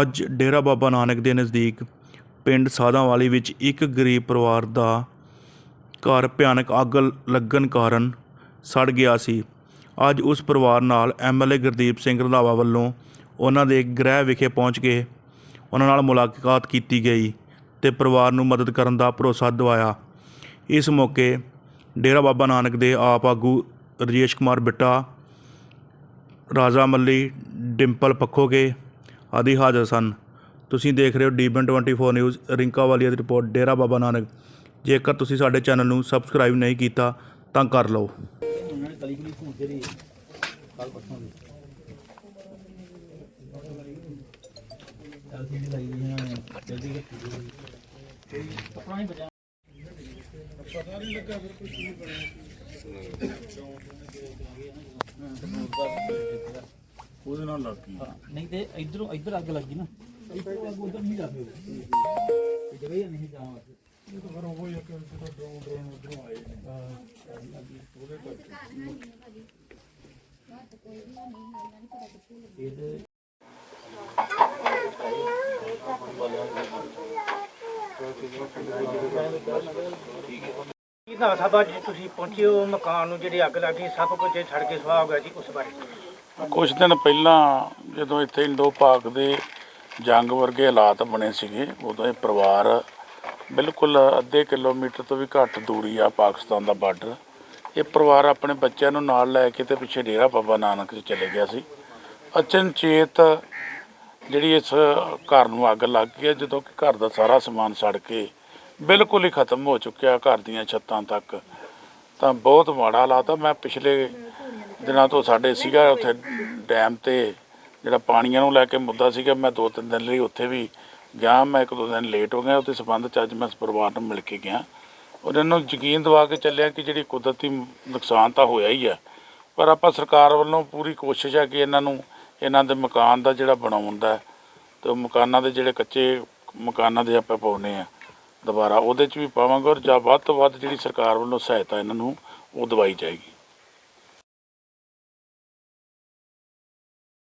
ਅੱਜ ਡੇਰਾ ਬਾਬਾ ਨਾਨਕ ਦੇ ਨਜ਼ਦੀਕ ਪਿੰਡ ਸਾਧਾਂਵਾਲੀ ਵਿੱਚ ਇੱਕ ਗਰੀਬ ਪਰਿਵਾਰ ਦਾ ਘਰ ਭਿਆਨਕ ਅੱਗ ਲੱਗਣ ਕਾਰਨ ਸੜ ਗਿਆ ਸੀ। ਅੱਜ ਉਸ ਪਰਿਵਾਰ ਨਾਲ ਐਮਐਲਏ ਗੁਰਦੀਪ ਸਿੰਘ ਰੰਧਾਵਾ ਵੱਲੋਂ ਉਹਨਾਂ ਦੇ ਗ੍ਰਹਿ ਵਿਖੇ ਪਹੁੰਚ ਕੇ ਉਹਨਾਂ ਨਾਲ ਮੁਲਾਕਾਤ ਕੀਤੀ ਗਈ ਤੇ ਪਰਿਵਾਰ ਨੂੰ ਮਦਦ ਕਰਨ ਦਾ ਭਰੋਸਾ ਦਿਵਾਇਆ। ਇਸ ਮੌਕੇ ਡੇਰਾ ਬਾਬਾ ਨਾਨਕ ਦੇ ਆਪ ਆਗੂ ਰਜੇਸ਼ ਕੁਮਾਰ ਬਿੱਟਾ, ਰਾਜਾ ਮੱਲੀ, ਡਿੰਪਲ ਪੱਖੋਗੇ ਆਦਿ ਹਾਜ਼ਰ ਸਨ। ਤੁਸੀਂ ਦੇਖ ਰਹੇ ਹੋ ਡੀਬਨ 24 ਨਿਊਜ਼, ਰਿੰਕਾ ਵਾਲੀਆ ਦੀ ਰਿਪੋਰਟ, ਡੇਰਾ ਬਾਬਾ ਨਾਨਕ। ਜੇਕਰ ਤੁਸੀਂ ਸਾਡੇ ਚੈਨਲ ਨੂੰ ਸਬਸਕ੍ਰਾਈਬ ਨਹੀਂ ਕੀਤਾ, ਤਾਂ ਕਰ ਲਓ। ਉਹਨਾਂ ਨੇ ਕਲੀ ਕਲੀ ਭੂਤ ਜਿਹੜੀ ਕੱਲ ਨਾਲ ਲੱਗ ਗਈ। ਹਾਂ, ਨਹੀਂ ਤੇ ਇਧਰੋਂ ਇਧਰ ਅੱਗ ਲੱਗੀ ਨਾ। ਇਧਰੋਂ ਅੱਗ ਉਧਰ ਨਹੀਂ ਲੱਗੀ ਇਹ ਜਗ੍ਹਾ ਹੀ ਨਹੀਂ ਜਾਵਾਂ ਇਹ ਤਾਂ ਫਿਰ ਉਹ ਹੀ ਆ ਕਿ ਜਦੋਂ ਡਰੋਨ ਡਰੋਨ ਉਧਰੋਂ ਆਏ ਨੇ। ਉਹਦੇ ਕਰਕੇ। ਇਹਦੇ ਕੀ ਨਾ ਸਭਾ ਜੀ ਤੁਸੀਂ ਪਹੁੰਚੇ ਹੋ ਮਕਾਨ ਨੂੰ ਜਿਹੜੀ ਅੱਗ ਲੱਗੀ ਸਭ ਕੁਝ ਛੜ ਕੇ ਸੁਆਹ ਹੋ ਗਿਆ ਜੀ ਉਸ ਬਾਰੇ। ਕੁਝ ਦਿਨ ਪਹਿਲਾਂ ਜਦੋਂ ਇੱਥੇ ਇੰਡੋ ਪਾਕ ਦੇ ਜੰਗ ਵਰਗੇ ਹਾਲਾਤ ਬਣੇ ਸੀਗੇ ਉਦੋਂ ਇਹ ਪਰਿਵਾਰ ਬਿਲਕੁਲ ਅੱਧੇ ਕਿਲੋਮੀਟਰ ਤੋਂ ਵੀ ਘੱਟ ਦੂਰੀ ਆ ਪਾਕਿਸਤਾਨ ਦਾ ਬਾਰਡਰ। ਇਹ ਪਰਿਵਾਰ ਆਪਣੇ ਬੱਚਿਆਂ ਨੂੰ ਨਾਲ ਲੈ ਕੇ ਤੇ ਪਿੱਛੇ ਡੇਰਾ ਬਾਬਾ ਨਾਨਕ 'ਚ ਚਲੇ ਗਿਆ ਸੀ। ਅਚਨਚੇਤ ਜਿਹੜੀ ਇਸ ਘਰ ਨੂੰ ਅੱਗ ਲੱਗ ਗਈ ਹੈ, ਜਦੋਂ ਕਿ ਘਰ ਦਾ ਸਾਰਾ ਸਮਾਨ ਸੜ ਕੇ ਬਿਲਕੁਲ ਹੀ ਖਤਮ ਹੋ ਚੁੱਕਿਆ ਘਰ ਦੀਆਂ ਛੱਤਾਂ ਤੱਕ। ਤਾਂ ਬਹੁਤ ਮਾੜਾ ਹਾਲਾਤ ਆ। ਮੈਂ ਪਿਛਲੇ ਦਿਨਾਂ ਤੋਂ ਸਾਡੇ ਸੀਗਾ ਉੱਥੇ ਡੈਮ ਤੇ ਜਿਹੜਾ ਪਾਣੀਆਂ ਨੂੰ ਲੈ ਕੇ ਮੁੱਦਾ ਸੀਗਾ ਮੈਂ ਦੋ ਤਿੰਨ ਦਿਨ ਲਈ ਉੱਥੇ ਵੀ ਗਿਆ ਮੈਂ ਇੱਕ ਦੋ ਦਿਨ ਲੇਟ ਹੋ ਗਿਆ ਉਹਦੇ ਸਬੰਧ ਚ ਅੱਜ ਮੈਂ ਇਸ ਪਰਿਵਾਰ ਨੂੰ ਮਿਲ ਕੇ ਗਿਆ। ਉਹਨਾਂ ਨੂੰ ਯਕੀਨ ਦਿਵਾ ਕੇ ਚੱਲਿਆ ਕਿ ਜਿਹੜੀ ਕੁਦਰਤੀ ਨੁਕਸਾਨ ਤਾਂ ਹੋਇਆ ਹੀ ਆ ਪਰ ਆਪਾਂ ਸਰਕਾਰ ਵੱਲੋਂ ਪੂਰੀ ਕੋਸ਼ਿਸ਼ ਹੈ ਕਿ ਇਹਨਾਂ ਨੂੰ ਇਹਨਾਂ ਦੇ ਮਕਾਨ ਦਾ ਜਿਹੜਾ ਬਣਾਉਣ ਦਾ ਹੈ, ਤੇ ਮਕਾਨਾਂ ਦੇ ਜਿਹੜੇ ਕੱਚੇ ਮਕਾਨਾਂ ਦੇ ਆਪਾਂ ਪਾਉਨੇ ਆ ਦੁਬਾਰਾ ਉਹਦੇ ਚ ਵੀ ਪਾਵਾਂਗੇ ਔਰ ਜਾਂ ਵੱਧ ਤੋਂ ਵੱਧ ਜਿਹੜੀ ਸਰਕਾਰ ਵੱਲੋਂ ਸਹਾਇਤਾ ਇਹਨਾਂ ਨੂੰ ਉਹ ਦਵਾਈ ਜਾਏਗੀ।